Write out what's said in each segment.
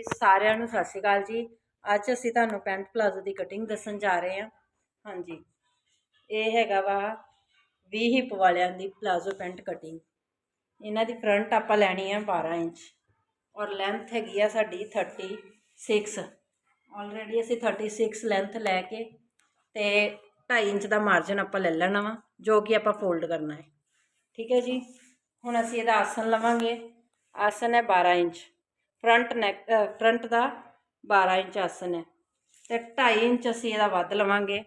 ਜੀ, ਸਾਰਿਆਂ ਨੂੰ ਸਤਿ ਸ਼੍ਰੀ ਅਕਾਲ ਜੀ। ਅੱਜ ਅਸੀਂ ਤੁਹਾਨੂੰ ਪੈਂਟ ਪਲਾਜ਼ੋ ਦੀ ਕਟਿੰਗ ਦੱਸਣ ਜਾ ਰਹੇ ਹਾਂ। ਹਾਂਜੀ। ਇਹ ਹੈਗਾ ਵਾ 20 ਹਿੱਪ ਵਾਲਿਆਂ ਦੀ ਪਲਾਜ਼ੋ ਪੈਂਟ ਕਟਿੰਗ ਇਹਨਾਂ ਦੀ ਫਰੰਟ ਆਪਾਂ ਲੈਣੀ ਆ 12 ਇੰਚ ਔਰ ਲੈਂਥ ਹੈਗੀ ਆ ਸਾਡੀ 36 ਆਲਰੇਡੀ ਅਸੀਂ 36 ਲੈਂਥ ਲੈ ਕੇ ਤੇ 2.5 ਇੰਚ ਦਾ ਮਾਰਜਨ ਆਪਾਂ ਲੈ ਲੈਣਾ ਵਾ, ਜੋ ਕਿ ਆਪਾਂ ਫੋਲਡ ਕਰਨਾ ਹੈ। ਠੀਕ ਹੈ ਜੀ? ਹੁਣ ਅਸੀਂ ਇਹਦਾ ਆਸਨ ਲਵਾਂਗੇ। ਆਸਨ ਹੈ 12 ਇੰਚ। ਫਰੰਟ ਨੈਕ ਫਰੰਟ ਦਾ 12 ਇੰਚ ਆਸਨ ਹੈ ਤੇ 2.5 ਇੰਚ ਅਸੀਂ ਇਹਦਾ ਵੱਧ ਲਵਾਂਗੇ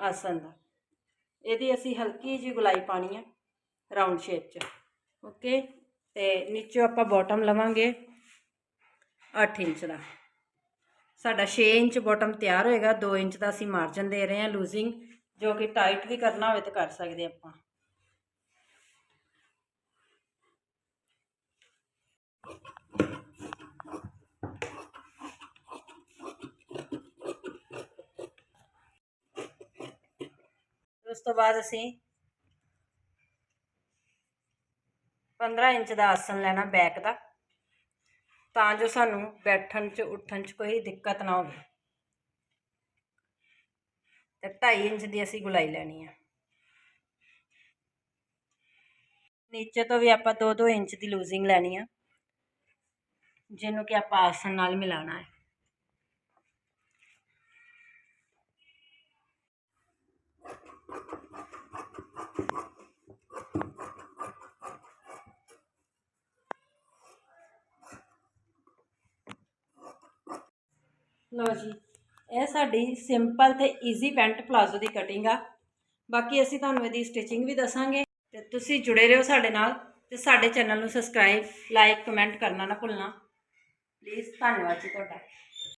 ਆਸਨ ਦਾ। ਇਹਦੀ ਅਸੀਂ ਹਲਕੀ ਜਿਹੀ ਗੁਲਾਈ ਪਾਣੀ ਹੈ ਰਾਉਂਡ ਸ਼ੇਪ 'ਚ। ਓਕੇ ਤੇ ਨੀਚੇ ਆਪਾਂ ਬਾਟਮ ਲਵਾਂਗੇ 8 ਇੰਚ ਦਾ। ਸਾਡਾ 6 ਇੰਚ ਬਾਟਮ ਤਿਆਰ ਹੋਏਗਾ। 2 ਇੰਚ ਦਾ ਅਸੀਂ ਮਾਰਜਨ ਦੇ ਰਹੇ ਹਾਂ ਲੂਜ਼ਿੰਗ ਜੋ ਕਿ ਟਾਈਟ ਵੀ ਕਰਨਾ ਹੋਵੇ ਤਾਂ ਕਰ ਸਕਦੇ ਆਪਾਂ। ਉਸ ਤੋਂ ਬਾਅਦ ਅਸੀਂ 15 ਇੰਚ ਦਾ ਆਸਨ ਲੈਣਾ ਬੈਕ ਦਾ, ਤਾਂ ਜੋ ਸਾਨੂੰ ਬੈਠਣ 'ਚ, ਉੱਠਣ 'ਚ ਕੋਈ ਦਿੱਕਤ ਨਾ ਹੋਵੇ। ਤੇ 2.5 ਇੰਚ ਦੀ ਅਸੀਂ ਗੁਲਾਈ ਲੈਣੀ ਆ। ਨੀਚੇ ਤੋਂ ਵੀ ਆਪਾਂ 2-2 ਇੰਚ ਦੀ ਲੂਜ਼ਿੰਗ ਲੈਣੀ ਆ, ਜਿਹਨੂੰ ਕਿ ਆਪਾਂ ਆਸਨ ਨਾਲ ਮਿਲਾਣਾ ਹੈ। ਲਓ ਜੀ, ਇਹ ਸਾਡੀ ਸਿੰਪਲ ਤੇ ਈਜ਼ੀ ਪੈਂਟ ਪਲਾਜ਼ੋ ਦੀ ਕਟਿੰਗ ਆ। ਬਾਕੀ ਅਸੀਂ ਤੁਹਾਨੂੰ ਇਹਦੀ ਸਟਿਚਿੰਗ ਵੀ ਦੱਸਾਂਗੇ। ਤੇ ਤੁਸੀਂ ਜੁੜੇ ਰਹੋ ਸਾਡੇ ਨਾਲ ਤੇ ਸਾਡੇ ਚੈਨਲ ਨੂੰ ਸਬਸਕ੍ਰਾਈਬ ਲਾਈਕ ਕਮੈਂਟ ਕਰਨਾ ਨਾ ਭੁੱਲਣਾ। ਪਲੀਜ਼ ਧੰਨਵਾਦ ਜੀ ਤੁਹਾਡਾ।